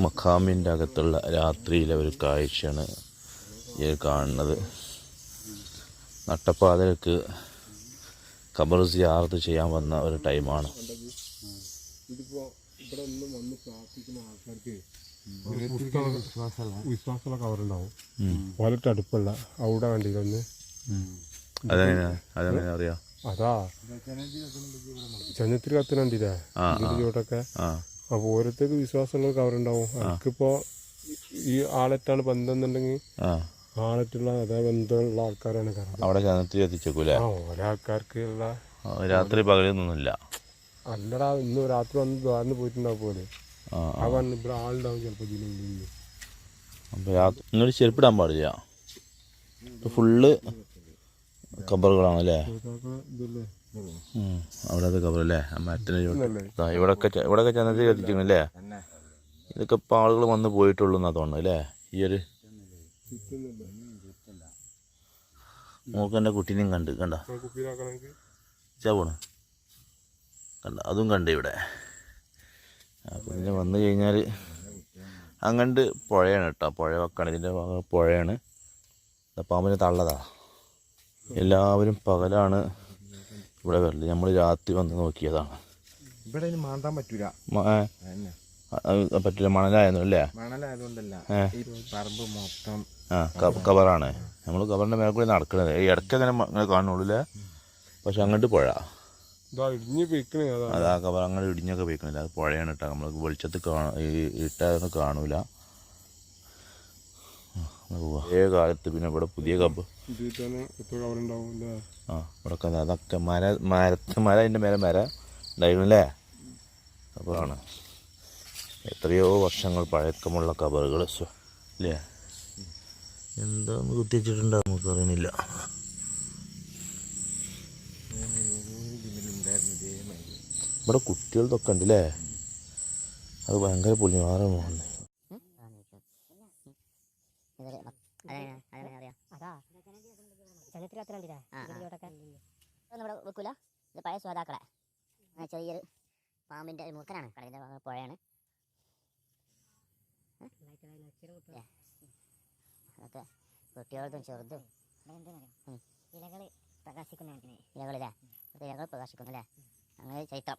മഖാമിന്റെ അകത്തുള്ള രാത്രിയിലെ ഒരു കാഴ്ചയാണ് ഈ കാണുന്നത്. നട്ടപ്പാതയ്ക്ക് ഖബർ സിയാർത്ത് ചെയ്യാൻ വന്ന ഒരു ടൈമാണ്. ഇതിപ്പോ ഇവിടെ ഒന്നും വന്ന് പ്രാർത്ഥിക്കുന്ന ആൾക്കാർക്ക് വിശ്വാസമുള്ള കവറുണ്ടാവും വാലറ്റ് അടുപ്പല്ല അവിടെ കണ്ടിരുന്ന് അതാ. ചെന്നത്തിരി കത്തിന് കണ്ടില്ലേ ഇതിന്റെ ചോട്ടൊക്കെ ആ. അപ്പൊ ഓരോരുത്തർക്ക് വിശ്വാസമുള്ള കവറുണ്ടാവും അവർക്കിപ്പോ ഈ ആളറ്റാണ് ബന്ധം എന്നുണ്ടെങ്കിൽ ആളറ്റുള്ള അതേ ബന്ധമുള്ള ആൾക്കാരാണ് കാരണം അവിടെ ചനത്തിൽ എത്തിച്ചേക്കൂലേ ആ ഒരാൾക്കാർക്ക് ഉള്ള ആ, രാത്രി പകലൊന്നുമില്ല അല്ലടാ ഇന്ന് രാത്രി വന്ന് ദ്വാരന്ന് പോയിട്ടുണ്ടാവും പോലെ. ഇവിടെ ആളുണ്ടാവും ചിലപ്പോ ഇതിനുള്ളിൽ അപ്പോൾ രാത്രി നിങ്ങൾ ചെരുപ്പിടാൻ പാടില്ല. ഫുള്ള് കബറുകളാണല്ലേ? അല്ലേ. അവിടത്തെ കബറല്ലേ. ദാ ഇവിടൊക്കെ ഇവിടൊക്കെ എത്തിച്ചില്ലേ ഇതൊക്കെ ഇപ്പം ആളുകൾ വന്ന് പോയിട്ടുള്ളൂ എന്നാ തോന്നുന്നു അല്ലേ? ഈ ഒരു നോക്ക് കുട്ടീനെയും കണ്ട് കണ്ട? കുപ്പിയിലാക്കണമെങ്കിൽ ചാവണ കണ്ട? അതും കണ്ട് ഇവിടെ. അപ്പം പിന്നെ വന്നു കഴിഞ്ഞാൽ അങ്ങണ്ട് പുഴയാണ് കേട്ടോ. പുഴ വെക്കണം. ഇതിന്റെ ഭാഗം പുഴയാണ്. പാമ്പിന് തള്ളതാ. എല്ലാവരും പകലാണ് ഇവിടെ വരൽ. നമ്മൾ രാത്രി വന്ന് നോക്കിയതാണ്. ഇവിടെ ഇനി മാന്താൻ പറ്റൂല. പറ്റില്ല മണലായിരുന്നു അല്ലേ? മണലായതുകൊണ്ടല്ല. ഈ പറമ്പ് മൊത്തം ആ ക- കവറാണ്. നമ്മൾ കവറിന്റെ മേലെ കൂടി നടക്കണത്. ഇടയ്ക്ക് അങ്ങനെ അങ്ങനെ കാണുള്ളൂ അല്ലേ? പക്ഷെ അങ്ങോട്ട് പുഴ. അതാ. അങ്ങനെ ഇടിഞ്ഞൊക്കെ പോയിക്കണില്ല. അത് പുഴയാണ് ഇട്ടാ നമ്മൾ വെളിച്ചത്ത് കാണ ഇട്ടതൊന്നും കാണൂല. ഏ കാലത്ത് പിന്നെ ഇവിടെ പുതിയ കബ് ആ ഇവിടെ അതൊക്കെ മര മരത്ത് മര അതിന്റെ മേലെ മര ഉണ്ടായിരുന്നല്ലേ അപ്പോഴാണ് എത്രയോ വർഷങ്ങൾ പഴക്കമുള്ള കബറുകൾ അല്ലേ? എന്താന്ന് കുത്തിച്ചിട്ടുണ്ടോ നമുക്ക് അറിയണില്ല ഇവിടെ കുട്ടികളതൊക്കെ ഉണ്ട് അല്ലേ അത് ഭയങ്കര ഇതൊന്നും ഇവിടെ വെക്കൂല ഇത് പഴയ ശ്രോതാക്കളെ ചെറിയൊരു മൂക്കനാണ് കടലിന്റെ ഭാഗം പുഴയാണ്. അതൊക്കെ കുട്ടികളതും ചെറുതും ഇലകൾ പ്രകാശിക്കുന്ന ഇലകളില്ലേ ഇലകൾ പ്രകാശിക്കുന്നു അല്ലേ അങ്ങനെ ചൈത്രം